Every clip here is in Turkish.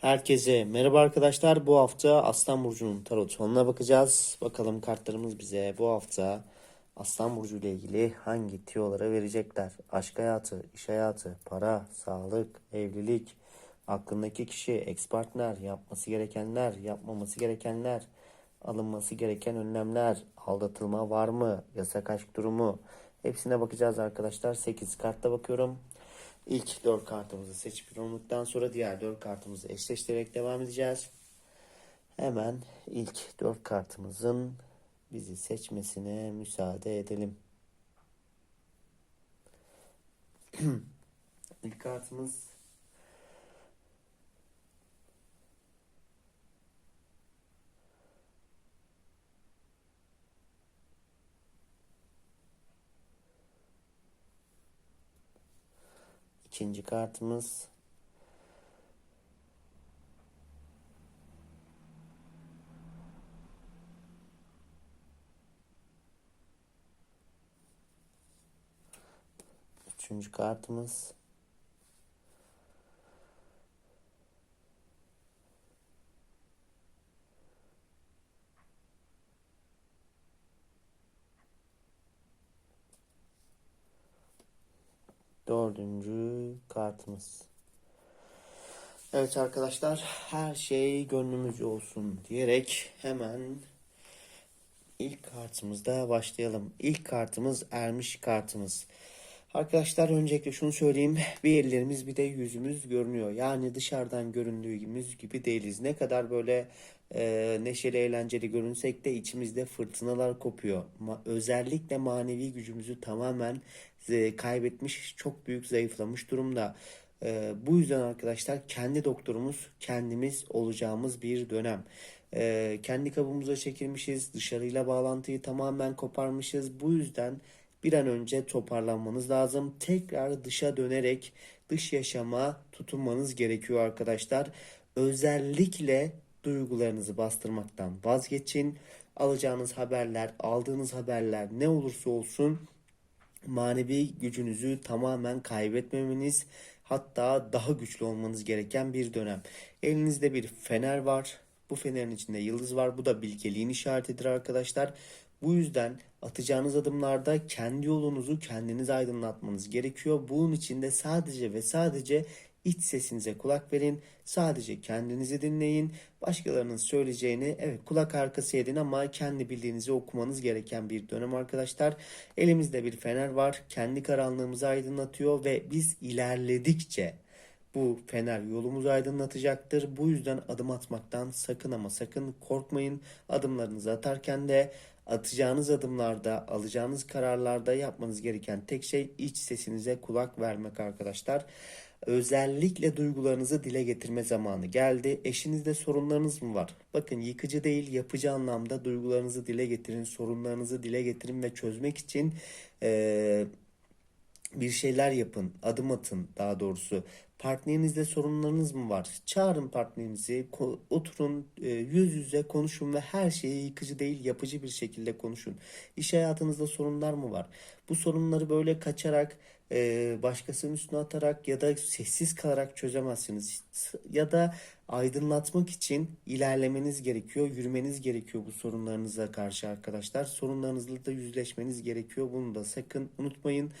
Herkese merhaba arkadaşlar. Bu hafta Aslan Burcu'nun tarot sonuna bakacağız. Bakalım kartlarımız bize bu hafta Aslan Burcu ile ilgili hangi tiyoları verecekler? Aşk hayatı, iş hayatı, para, sağlık, evlilik, aklındaki kişi, ex partner, yapması gerekenler, yapmaması gerekenler, alınması gereken önlemler, aldatılma var mı, yasak aşk durumu. Hepsine bakacağız arkadaşlar. 8 kartta bakıyorum. İlk 4 kartımızı seçip yorumladıktan sonra diğer 4 kartımızı eşleştirerek devam edeceğiz. Hemen ilk 4 kartımızın bizi seçmesine müsaade edelim. İlk kartımız ikinci kartımız Üçüncü kartımız. Dördüncü kartımız. Evet arkadaşlar her şey gönlümüzce olsun diyerek hemen ilk kartımızda başlayalım. İlk kartımız ermiş kartımız. Arkadaşlar öncelikle şunu söyleyeyim. Bir ellerimiz bir de yüzümüz görünüyor. Yani dışarıdan göründüğümüz gibi değiliz. Ne kadar böyle e, neşeli eğlenceli görünsek de içimizde fırtınalar kopuyor. Ma- özellikle manevi gücümüzü tamamen kaybetmiş, çok büyük zayıflamış durumda. E, bu yüzden arkadaşlar kendi doktorumuz kendimiz olacağımız bir dönem. E, kendi kabımıza çekilmişiz, dışarıyla bağlantıyı tamamen koparmışız. Bu yüzden bir an önce toparlanmanız lazım. Tekrar dışa dönerek dış yaşama tutunmanız gerekiyor arkadaşlar. Özellikle duygularınızı bastırmaktan vazgeçin. Alacağınız haberler, aldığınız haberler ne olursa olsun manevi gücünüzü tamamen kaybetmemeniz hatta daha güçlü olmanız gereken bir dönem. Elinizde bir fener var. Bu fenerin içinde yıldız var. Bu da bilgeliğin işaretidir arkadaşlar. Bu yüzden atacağınız adımlarda kendi yolunuzu kendiniz aydınlatmanız gerekiyor. Bunun için de sadece ve sadece iç sesinize kulak verin. Sadece kendinizi dinleyin. Başkalarının söyleyeceğini evet kulak arkası edin ama kendi bildiğinizi okumanız gereken bir dönem arkadaşlar. Elimizde bir fener var. Kendi karanlığımızı aydınlatıyor ve biz ilerledikçe bu fener yolumuzu aydınlatacaktır. Bu yüzden adım atmaktan sakın ama sakın korkmayın. Adımlarınızı atarken de atacağınız adımlarda, alacağınız kararlarda yapmanız gereken tek şey iç sesinize kulak vermek arkadaşlar. Özellikle duygularınızı dile getirme zamanı geldi. Eşinizde sorunlarınız mı var? Bakın yıkıcı değil, yapıcı anlamda duygularınızı dile getirin, sorunlarınızı dile getirin ve çözmek için eee bir şeyler yapın, adım atın daha doğrusu. Partnerinizle sorunlarınız mı var? Çağırın partnerinizi, oturun, e, yüz yüze konuşun ve her şeyi yıkıcı değil, yapıcı bir şekilde konuşun. İş hayatınızda sorunlar mı var? Bu sorunları böyle kaçarak, e, başkasının üstüne atarak ya da sessiz kalarak çözemezsiniz. Ya da aydınlatmak için ilerlemeniz gerekiyor, yürümeniz gerekiyor bu sorunlarınıza karşı arkadaşlar. Sorunlarınızla da yüzleşmeniz gerekiyor. Bunu da sakın unutmayın.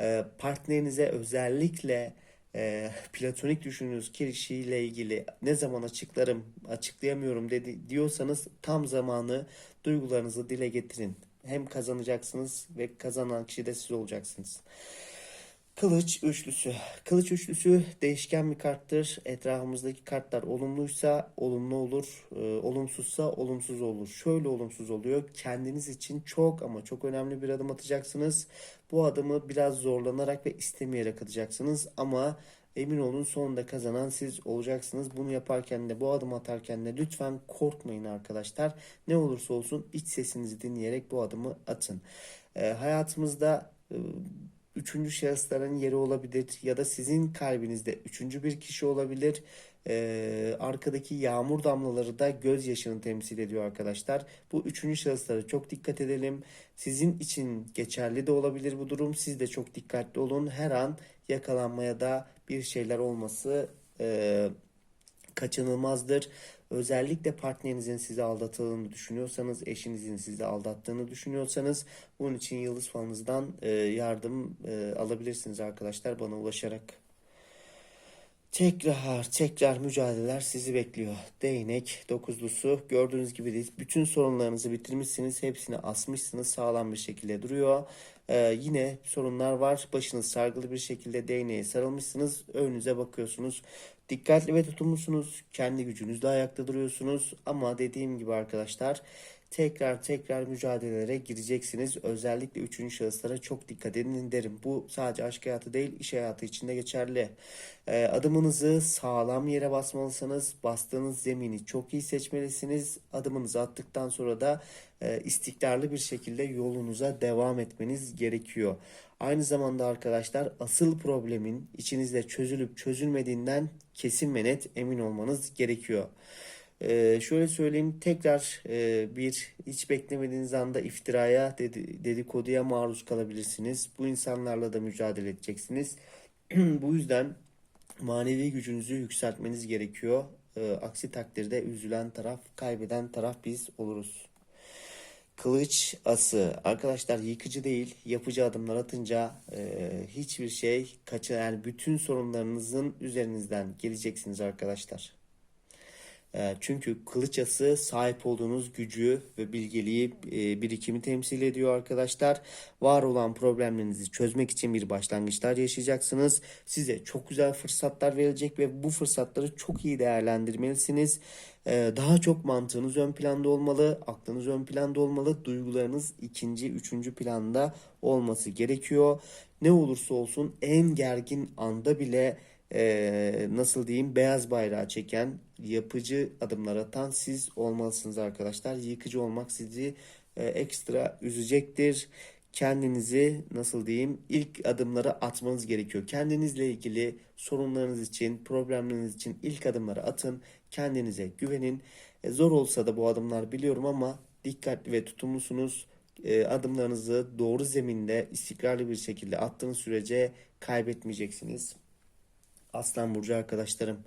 E, partnerinize özellikle e, platonik düşündüğünüz kişiyle ilgili ne zaman açıklarım, açıklayamıyorum dedi diyorsanız tam zamanı duygularınızı dile getirin. Hem kazanacaksınız ve kazanan kişi de siz olacaksınız. Kılıç üçlüsü. Kılıç üçlüsü değişken bir karttır. Etrafımızdaki kartlar olumluysa olumlu olur, e, olumsuzsa olumsuz olur. Şöyle olumsuz oluyor. Kendiniz için çok ama çok önemli bir adım atacaksınız. Bu adımı biraz zorlanarak ve istemeyerek atacaksınız ama emin olun sonunda kazanan siz olacaksınız. Bunu yaparken de bu adım atarken de lütfen korkmayın arkadaşlar. Ne olursa olsun iç sesinizi dinleyerek bu adımı atın. E, hayatımızda e, üçüncü şahısların yeri olabilir ya da sizin kalbinizde üçüncü bir kişi olabilir. Ee, arkadaki yağmur damlaları da gözyaşını temsil ediyor arkadaşlar. Bu üçüncü şahıslara çok dikkat edelim. Sizin için geçerli de olabilir bu durum. Siz de çok dikkatli olun. Her an yakalanmaya da bir şeyler olması e, kaçınılmazdır. Özellikle partnerinizin sizi aldatıldığını düşünüyorsanız, eşinizin sizi aldattığını düşünüyorsanız bunun için yıldız falınızdan e, yardım e, alabilirsiniz arkadaşlar bana ulaşarak. Tekrar tekrar mücadeleler sizi bekliyor. Değnek dokuzlusu gördüğünüz gibi değil. Bütün sorunlarınızı bitirmişsiniz. Hepsini asmışsınız. Sağlam bir şekilde duruyor. Ee, yine sorunlar var. Başınız sargılı bir şekilde değneğe sarılmışsınız. Önünüze bakıyorsunuz. Dikkatli ve tutumlusunuz. Kendi gücünüzle ayakta duruyorsunuz. Ama dediğim gibi arkadaşlar tekrar tekrar mücadelelere gireceksiniz. Özellikle üçüncü şahıslara çok dikkat edin derim. Bu sadece aşk hayatı değil iş hayatı için de geçerli. Ee, adımınızı sağlam yere basmalısınız. Bastığınız zemini çok iyi seçmelisiniz. Adımınızı attıktan sonra da e, istikrarlı bir şekilde yolunuza devam etmeniz gerekiyor. Aynı zamanda arkadaşlar asıl problemin içinizde çözülüp çözülmediğinden kesin ve net emin olmanız gerekiyor. Ee, şöyle söyleyeyim tekrar e, bir hiç beklemediğiniz anda iftiraya dedi, dedikoduya maruz kalabilirsiniz. Bu insanlarla da mücadele edeceksiniz. Bu yüzden manevi gücünüzü yükseltmeniz gerekiyor. Ee, aksi takdirde üzülen taraf, kaybeden taraf biz oluruz. Kılıç ası arkadaşlar yıkıcı değil yapıcı adımlar atınca e, hiçbir şey kaçın yani bütün sorunlarınızın üzerinizden geleceksiniz arkadaşlar. E, çünkü kılıç ası sahip olduğunuz gücü ve bilgeliği e, birikimi temsil ediyor arkadaşlar. Var olan problemlerinizi çözmek için bir başlangıçlar yaşayacaksınız. Size çok güzel fırsatlar verilecek ve bu fırsatları çok iyi değerlendirmelisiniz. E, daha çok mantığınız ön planda olmalı, aklınız ön planda olmalı, duygularınız ikinci, üçüncü planda olması gerekiyor. Ne olursa olsun en gergin anda bile e, nasıl diyeyim beyaz bayrağı çeken yapıcı adımlar atan siz olmalısınız arkadaşlar. Yıkıcı olmak sizi e, ekstra üzecektir. Kendinizi nasıl diyeyim ilk adımları atmanız gerekiyor. Kendinizle ilgili sorunlarınız için, problemleriniz için ilk adımları atın. Kendinize güvenin. E, zor olsa da bu adımlar biliyorum ama dikkatli ve tutumlusunuz. E, adımlarınızı doğru zeminde istikrarlı bir şekilde attığınız sürece kaybetmeyeceksiniz. Aslan Burcu arkadaşlarım.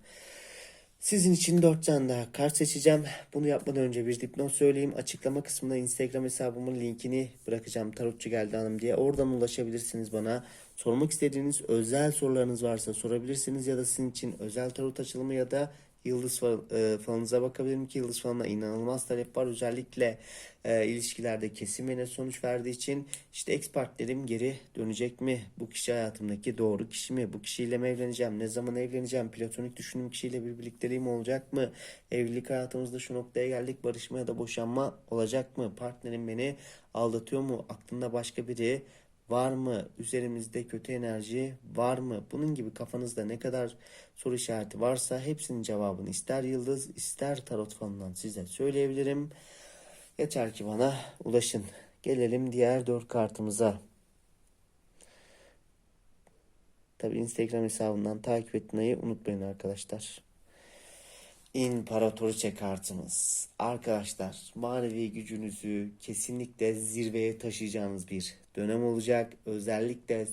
Sizin için 4 tane daha kart seçeceğim. Bunu yapmadan önce bir dipnot söyleyeyim. Açıklama kısmına Instagram hesabımın linkini bırakacağım. Tarotçu geldi hanım diye. Oradan ulaşabilirsiniz bana. Sormak istediğiniz özel sorularınız varsa sorabilirsiniz. Ya da sizin için özel tarot açılımı ya da Yıldız e, falınıza bakabilirim ki yıldız falına inanılmaz talep var. Özellikle e, ilişkilerde kesin ve sonuç verdiği için işte ex partnerim geri dönecek mi? Bu kişi hayatımdaki doğru kişi mi? Bu kişiyle mi evleneceğim? Ne zaman evleneceğim? Platonik düşündüğüm kişiyle bir birlikteliğim olacak mı? Evlilik hayatımızda şu noktaya geldik. Barışma ya da boşanma olacak mı? Partnerim beni aldatıyor mu? Aklında başka biri var mı? Üzerimizde kötü enerji var mı? Bunun gibi kafanızda ne kadar soru işareti varsa hepsinin cevabını ister yıldız ister tarot falından size söyleyebilirim. Yeter ki bana ulaşın. Gelelim diğer dört kartımıza. Tabi Instagram hesabından takip etmeyi unutmayın arkadaşlar. İmparatoriçe kartımız. Arkadaşlar manevi gücünüzü kesinlikle zirveye taşıyacağınız bir dönem olacak. Özellikle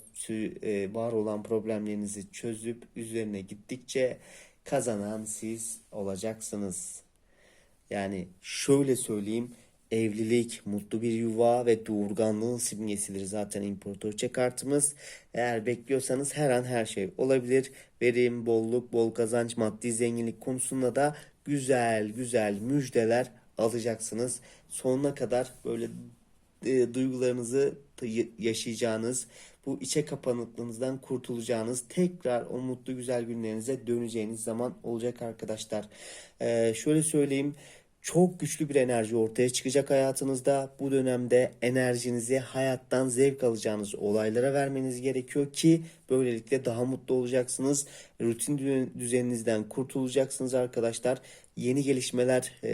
e, var olan problemlerinizi çözüp üzerine gittikçe kazanan siz olacaksınız. Yani şöyle söyleyeyim evlilik, mutlu bir yuva ve doğurganlığın simgesidir zaten imparatoriçe kartımız. Eğer bekliyorsanız her an her şey olabilir. Verim, bolluk, bol kazanç, maddi zenginlik konusunda da güzel güzel müjdeler alacaksınız. Sonuna kadar böyle e, duygularınızı yaşayacağınız, bu içe kapanıklığınızdan kurtulacağınız, tekrar o mutlu güzel günlerinize döneceğiniz zaman olacak arkadaşlar. Ee, şöyle söyleyeyim çok güçlü bir enerji ortaya çıkacak hayatınızda. Bu dönemde enerjinizi hayattan zevk alacağınız olaylara vermeniz gerekiyor ki böylelikle daha mutlu olacaksınız. Rutin düzeninizden kurtulacaksınız arkadaşlar. Yeni gelişmeler, e,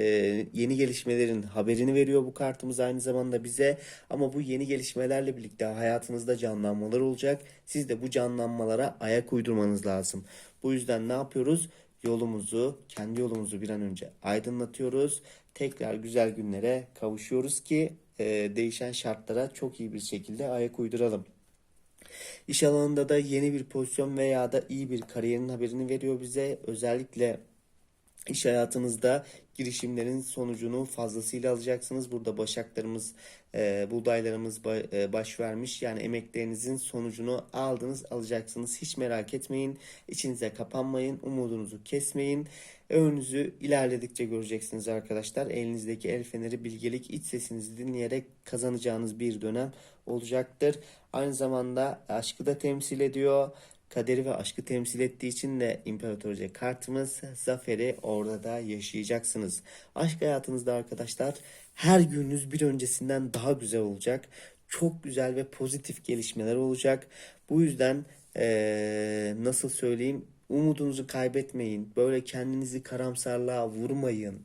yeni gelişmelerin haberini veriyor bu kartımız aynı zamanda bize. Ama bu yeni gelişmelerle birlikte hayatınızda canlanmalar olacak. Siz de bu canlanmalara ayak uydurmanız lazım. Bu yüzden ne yapıyoruz? Yolumuzu, kendi yolumuzu bir an önce aydınlatıyoruz. Tekrar güzel günlere kavuşuyoruz ki e, değişen şartlara çok iyi bir şekilde ayak uyduralım. İş alanında da yeni bir pozisyon veya da iyi bir kariyerin haberini veriyor bize. Özellikle İş hayatınızda girişimlerin sonucunu fazlasıyla alacaksınız. Burada başaklarımız, e, buğdaylarımız ba- e, baş vermiş. Yani emeklerinizin sonucunu aldınız, alacaksınız. Hiç merak etmeyin. İçinize kapanmayın. Umudunuzu kesmeyin. Önünüzü ilerledikçe göreceksiniz arkadaşlar. Elinizdeki el feneri bilgelik iç sesinizi dinleyerek kazanacağınız bir dönem olacaktır. Aynı zamanda aşkı da temsil ediyor. Kaderi ve aşkı temsil ettiği için de İmparatorca kartımız zaferi orada da yaşayacaksınız. Aşk hayatınızda arkadaşlar her gününüz bir öncesinden daha güzel olacak. Çok güzel ve pozitif gelişmeler olacak. Bu yüzden eee, nasıl söyleyeyim umudunuzu kaybetmeyin. Böyle kendinizi karamsarlığa vurmayın.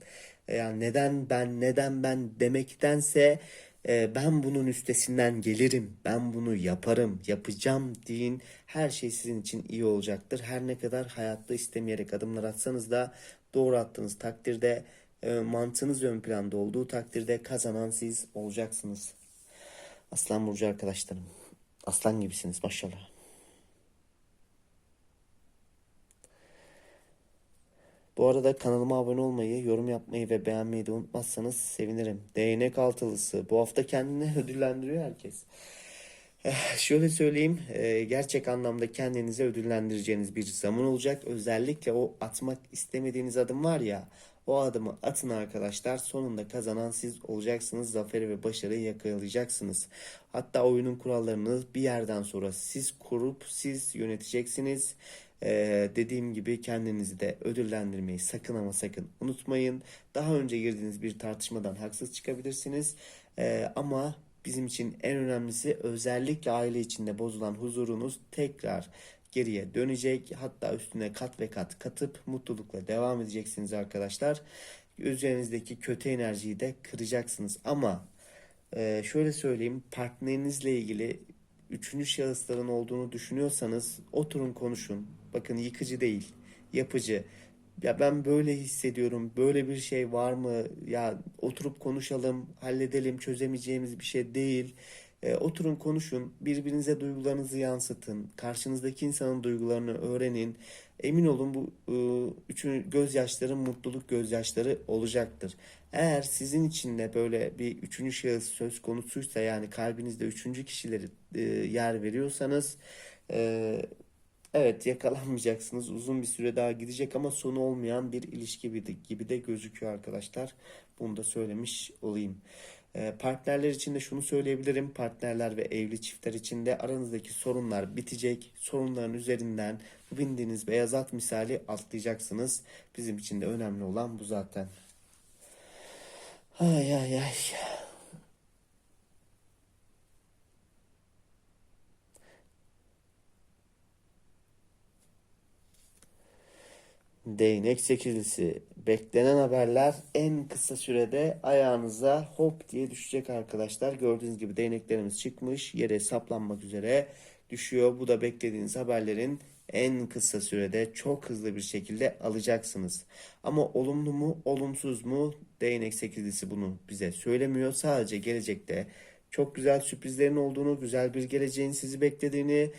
Yani neden ben neden ben demektense e, ben bunun üstesinden gelirim, ben bunu yaparım, yapacağım deyin. Her şey sizin için iyi olacaktır. Her ne kadar hayatta istemeyerek adımlar atsanız da doğru attığınız takdirde e, mantığınız ön planda olduğu takdirde kazanan siz olacaksınız. Aslan Burcu arkadaşlarım. Aslan gibisiniz maşallah. Bu arada kanalıma abone olmayı, yorum yapmayı ve beğenmeyi de unutmazsanız sevinirim. Değnek altılısı. Bu hafta kendini ödüllendiriyor herkes. Eh, Şöyle söyleyeyim, eh, gerçek anlamda kendinize ödüllendireceğiniz bir zaman olacak. Özellikle o atmak istemediğiniz adım var ya, o adımı atın arkadaşlar. Sonunda kazanan siz olacaksınız. Zaferi ve başarıyı yakalayacaksınız. Hatta oyunun kurallarını bir yerden sonra siz kurup siz yöneteceksiniz. Ee, dediğim gibi kendinizi de ödüllendirmeyi sakın ama sakın unutmayın. Daha önce girdiğiniz bir tartışmadan haksız çıkabilirsiniz. Ee, ama bizim için en önemlisi özellikle aile içinde bozulan huzurunuz tekrar geriye dönecek. Hatta üstüne kat ve kat katıp mutlulukla devam edeceksiniz arkadaşlar. Üzerinizdeki kötü enerjiyi de kıracaksınız. Ama ee, şöyle söyleyeyim, partnerinizle ilgili üçüncü şahısların olduğunu düşünüyorsanız oturun konuşun. Bakın yıkıcı değil, yapıcı. Ya ben böyle hissediyorum, böyle bir şey var mı? Ya oturup konuşalım, halledelim, çözemeyeceğimiz bir şey değil. Ee, oturun konuşun, birbirinize duygularınızı yansıtın. Karşınızdaki insanın duygularını öğrenin. Emin olun bu e, üçün gözyaşları mutluluk gözyaşları olacaktır. Eğer sizin için de böyle bir üçüncü şahıs söz konusuysa yani kalbinizde üçüncü kişileri e, yer veriyorsanız e, evet yakalanmayacaksınız. Uzun bir süre daha gidecek ama sonu olmayan bir ilişki gibi de, gözüküyor arkadaşlar. Bunu da söylemiş olayım. E, partnerler için de şunu söyleyebilirim. Partnerler ve evli çiftler için de aranızdaki sorunlar bitecek. Sorunların üzerinden bindiğiniz beyaz at misali atlayacaksınız. Bizim için de önemli olan bu zaten. Ay ay ay. Değnek sekizlisi. Beklenen haberler en kısa sürede ayağınıza hop diye düşecek arkadaşlar. Gördüğünüz gibi değneklerimiz çıkmış. Yere saplanmak üzere düşüyor. Bu da beklediğiniz haberlerin en kısa sürede çok hızlı bir şekilde alacaksınız. Ama olumlu mu, olumsuz mu? Değnek sekizlisi bunu bize söylemiyor. Sadece gelecekte çok güzel sürprizlerin olduğunu, güzel bir geleceğin sizi beklediğini,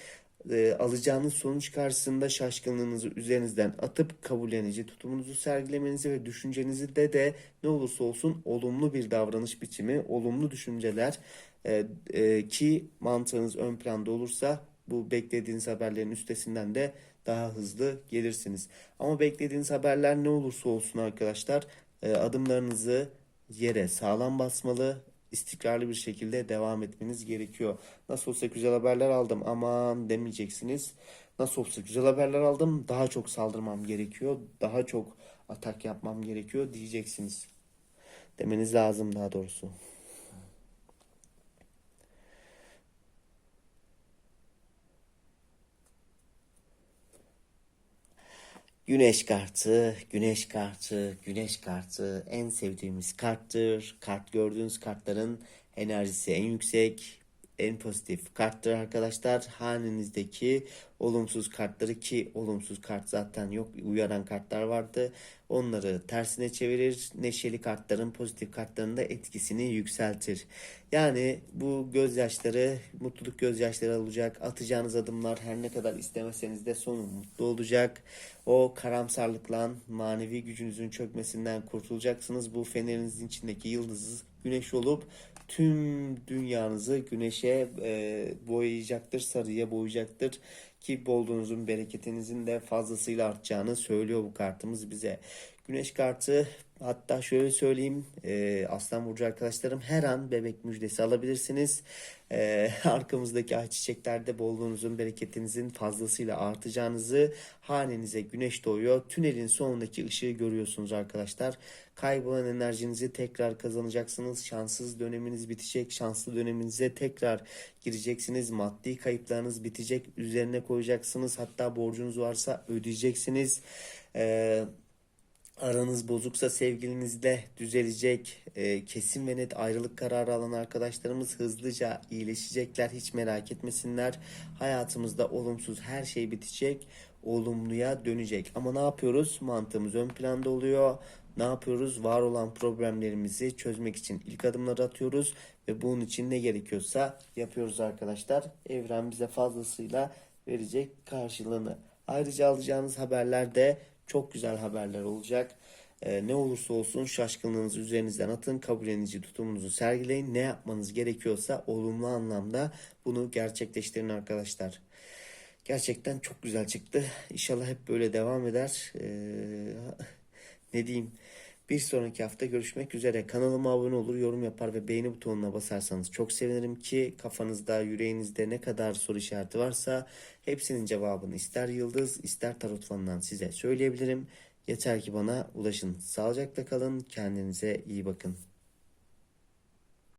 e, alacağınız sonuç karşısında şaşkınlığınızı üzerinizden atıp kabullenici tutumunuzu sergilemenizi ve düşüncenizi de de ne olursa olsun olumlu bir davranış biçimi, olumlu düşünceler e, e, ki mantığınız ön planda olursa bu beklediğiniz haberlerin üstesinden de daha hızlı gelirsiniz. Ama beklediğiniz haberler ne olursa olsun arkadaşlar e, adımlarınızı yere sağlam basmalı, istikrarlı bir şekilde devam etmeniz gerekiyor. Nasıl olsa güzel haberler aldım aman demeyeceksiniz. Nasıl olsa güzel haberler aldım daha çok saldırmam gerekiyor. Daha çok atak yapmam gerekiyor diyeceksiniz. Demeniz lazım daha doğrusu. Güneş kartı, güneş kartı, güneş kartı en sevdiğimiz karttır. Kart gördüğünüz kartların enerjisi en yüksek, en pozitif karttır arkadaşlar. Hanenizdeki olumsuz kartları ki olumsuz kart zaten yok uyaran kartlar vardı. Onları tersine çevirir. Neşeli kartların pozitif kartların da etkisini yükseltir. Yani bu gözyaşları mutluluk gözyaşları olacak. Atacağınız adımlar her ne kadar istemeseniz de sonu mutlu olacak. O karamsarlıkla manevi gücünüzün çökmesinden kurtulacaksınız. Bu fenerinizin içindeki yıldız güneş olup tüm dünyanızı güneşe e, boyayacaktır, sarıya boyayacaktır ki bolluğunuzun, bereketinizin de fazlasıyla artacağını söylüyor bu kartımız bize. Güneş kartı hatta şöyle söyleyeyim e, Aslan Burcu arkadaşlarım her an bebek müjdesi alabilirsiniz. E, arkamızdaki ay çiçeklerde bolluğunuzun, bereketinizin fazlasıyla artacağınızı hanenize güneş doğuyor. Tünelin sonundaki ışığı görüyorsunuz arkadaşlar. Kaybolan enerjinizi tekrar kazanacaksınız. Şanssız döneminiz bitecek. Şanslı döneminize tekrar gireceksiniz. Maddi kayıplarınız bitecek. Üzerine koyacaksınız. Hatta borcunuz varsa ödeyeceksiniz. Eee Aranız bozuksa sevgilinizle düzelecek. Ee, kesin ve net ayrılık kararı alan arkadaşlarımız hızlıca iyileşecekler. Hiç merak etmesinler. Hayatımızda olumsuz her şey bitecek. Olumluya dönecek. Ama ne yapıyoruz? Mantığımız ön planda oluyor. Ne yapıyoruz? Var olan problemlerimizi çözmek için ilk adımları atıyoruz. Ve bunun için ne gerekiyorsa yapıyoruz arkadaşlar. Evren bize fazlasıyla verecek karşılığını. Ayrıca alacağınız haberler de çok güzel haberler olacak. Ee, ne olursa olsun şaşkınlığınızı üzerinizden atın, kabullenici tutumunuzu sergileyin. Ne yapmanız gerekiyorsa olumlu anlamda bunu gerçekleştirin arkadaşlar. Gerçekten çok güzel çıktı. İnşallah hep böyle devam eder. Ee, ne diyeyim? Bir sonraki hafta görüşmek üzere. Kanalıma abone olur, yorum yapar ve beğeni butonuna basarsanız çok sevinirim ki kafanızda, yüreğinizde ne kadar soru işareti varsa hepsinin cevabını ister yıldız, ister tarot falından size söyleyebilirim. Yeter ki bana ulaşın. Sağlıcakla kalın, kendinize iyi bakın.